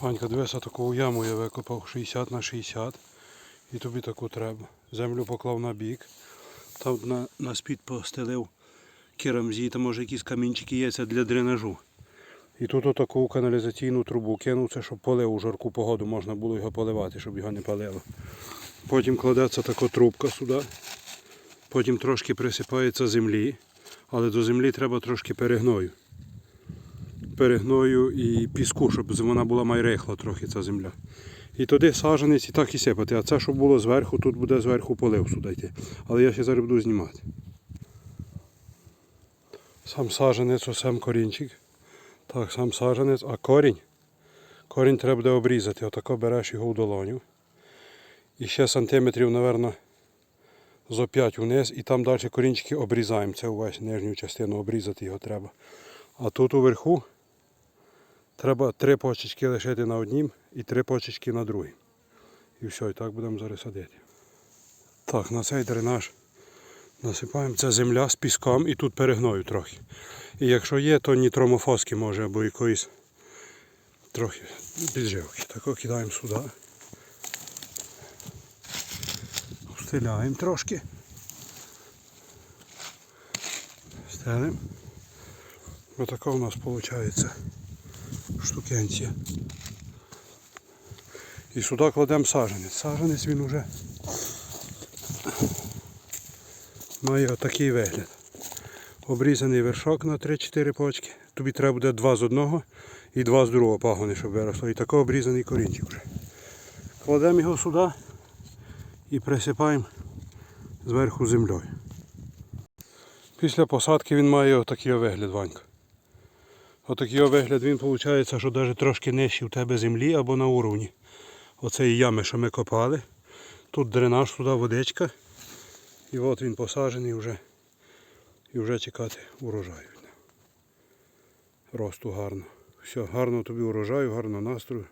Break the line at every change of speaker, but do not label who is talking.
Ванька, дивися, таку яму я викопав 60 на 60. І тобі таку треба. Землю поклав на бік. Там на, на спід постелив керамзі, там може якісь камінчики є, це для дренажу. І тут отаку каналізаційну трубу кинув, це щоб полив у жарку погоду можна було його поливати, щоб його не палило. Потім кладеться така трубка сюди. Потім трошки присипається землі, але до землі треба трошки перегною. Перегною і піску, щоб вона була майрехла трохи ця земля. І туди саджанець і так і сипати. А це, що було зверху, тут буде зверху полив сюди. Але я ще зараз буду знімати. Сам саджанець, ось сам корінчик. Так, сам саджанець, а корінь. Корінь треба буде обрізати. Отако береш його в долоню. І ще сантиметрів, мабуть, зо 5 вниз, і там далі корінчики обрізаємо. Це увесь нижню частину обрізати його треба. А тут уверху треба три почечки лишити на однім і три почечки на другій. І все, і так будемо зараз садити. Так, на цей дренаж насипаємо. Це земля з піском і тут перегною трохи. І якщо є, то нітромофоски може або якоїсь трохи підживки. Тако кидаємо сюди. Встиляємо трошки. Стелимо. Отака у нас виходить штукенція. І сюди кладемо саженець. Саженець він вже має отакий вигляд. Обрізаний вершок на 3-4 почки. Тобі треба буде два з одного і два з другого пагони, щоб виросло. І такий обрізаний корінчик вже. Кладемо його сюди і присипаємо зверху землею. Після посадки він має отакий вигляд, Ванька. Отакий вигляд він виходить, що навіть трошки нижче в тебе землі або на уровні. Оцеї ями, що ми копали. Тут дренаж, туди водичка. І от він посаджений вже. І вже чекати урожаю. Росту гарно. Все, гарно тобі урожаю, гарного настрою.